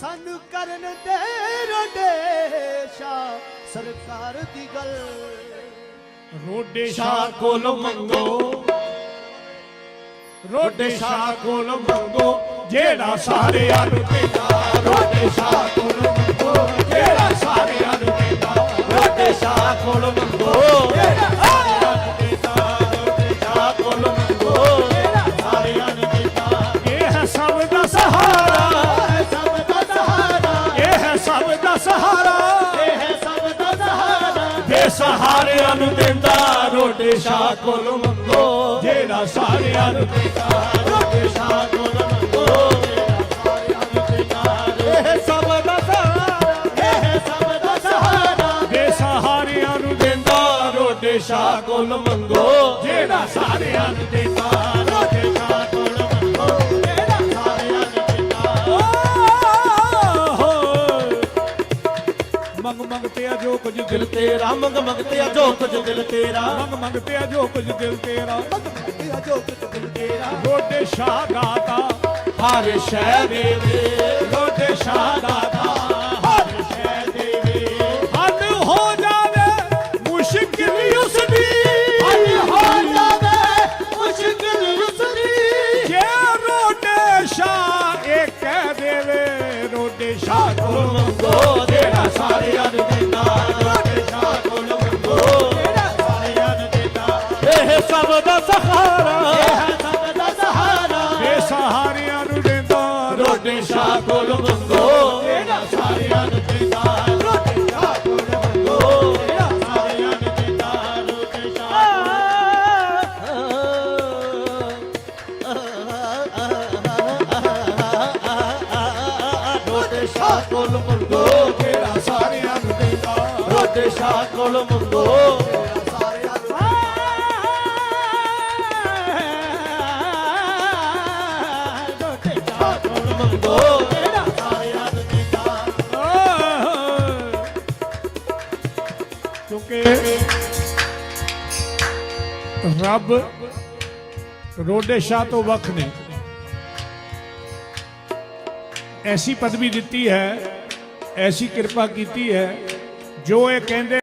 ਸਾਨੂੰ ਕਰਨ ਦੇ ਰੋਡੇਸ਼ਾ ਸਰਕਾਰ ਦੀ ਗੱਲ। ਰੋਡੇ ਸ਼ਾਹ ਕੋਲ ਮੰਗੋ। ਰੋਡੇ ਸ਼ਾਹ ਕੋਲ ਮੰਗੋ। ਜਿਹੜਾ ਸਾਰਿਆਂ ਨੂੰ ਦਿੰਦਾ ਰੋਡੇ ਸ਼ਾਹ ਕੋਲ ਮੰਗੋ। ਜਿਹੜਾ ਸਾਰਿਆਂ ਨੂੰ ਦਿੰਦਾ ਰੋਡੇ ਸ਼ਾਹ ਕੋਲ ਮੰਗੋ। ਜਿਹੜਾ ਸਹਾਰਾ ਨੂੰ ਦਿੰਦਾ, ਰੋਡੇ ਸ਼ਾਹ ਕੋਲ ਮੰਗੋ। ਜਿਹੜਾ ਸਾਰਿਆਂ ਨੂੰ ਦਿੰਦਾ, ਰੋਡੇ ਸ਼ਾਹ ਕੋਲ ਮੰਗੋ। ਸਾਰਿਆਂ ਨੂੰ ਦਿੰਦਾ ਇਹ ਬੇਸਹਾਰਿਆਂ ਨੂੰ ਦਿੰਦਾ, ਰੋਡੇ ਸ਼ਾਹ ਕੋਲ ਮੰਗੋ। ਜਿਹੜਾ ਸਾਰਿਆਂ ਨੂੰ ਦਿੰਦਾ ਮੰਗ ਮੰਗ ਤੇ ਜੋ ਕੁਝ ਦਿਲ ਤੇਰਾ। ਮੰਗ ਮੰਗ ਤੇ ਜੋ ਕੁਝ ਦਿਲ ਤੇਰਾ। ਮੰਗ ਮੰਗ ਤੇ ਜੋ ਕੁਝ ਦਿਲ ਤੇਰਾ। ਇਹ ਜੋ ਕੁਝ ਦਿਲ ਤੇਰਾ। ਰੋਡੇ ਸ਼ਾਹ ਦਾਤਾ ਹਰ ਸ਼ੈ ਦੇਵੇ ਰੋਡੇ ਸ਼ਾਹ ਦਾਤਾ ਸਭ ਦਾ ਸਹਾਰਾ। ਹੈ ਸਭ ਦਾ ਸਹਾਰਾ ਬੇਸਹਾਰਿਆਂ ਨੂੰ ਦਿੰਦਾ ਰੋਡੇ ਸ਼ਾਹ ਕੋਲ ਮੰਗੋ। ਜਿਹੜਾ ਸਾਰਿਆਂ ਨੂੰ ਦਿੰਦਾ ਰੋਡੇ ਸ਼ਾਹ ਕੋਲ ਮੰਗੋ। ਜਿਹੜਾ ਸਾਰਿਆਂ ਨੂੰ ਦਿੰਦਾ ਰੋਡੇ ਸ਼ਾਹ ਰੋਡੇ ਸ਼ਾਹ ਕੋਲ ਮੰਗੋ। ਜਿਹੜਾ ਸਾਰਿਆਂ ਨੂੰ ਦਿੰਦਾ ਰੋਡੇ ਸ਼ਾਹ ਕੋਲ ਮੰਗੋ। ਰੱਬ ਰੋਡੇ ਸ਼ਾਹ ਤੋਂ ਵੱਖ ਨੇ। ਐਸੀ ਪਦਵੀ ਦਿੱਤੀ ਹੈ, ਐਸੀ ਕਿਰਪਾ ਕੀਤੀ ਹੈ, ਜੋ ਇਹ ਕਹਿੰਦੇ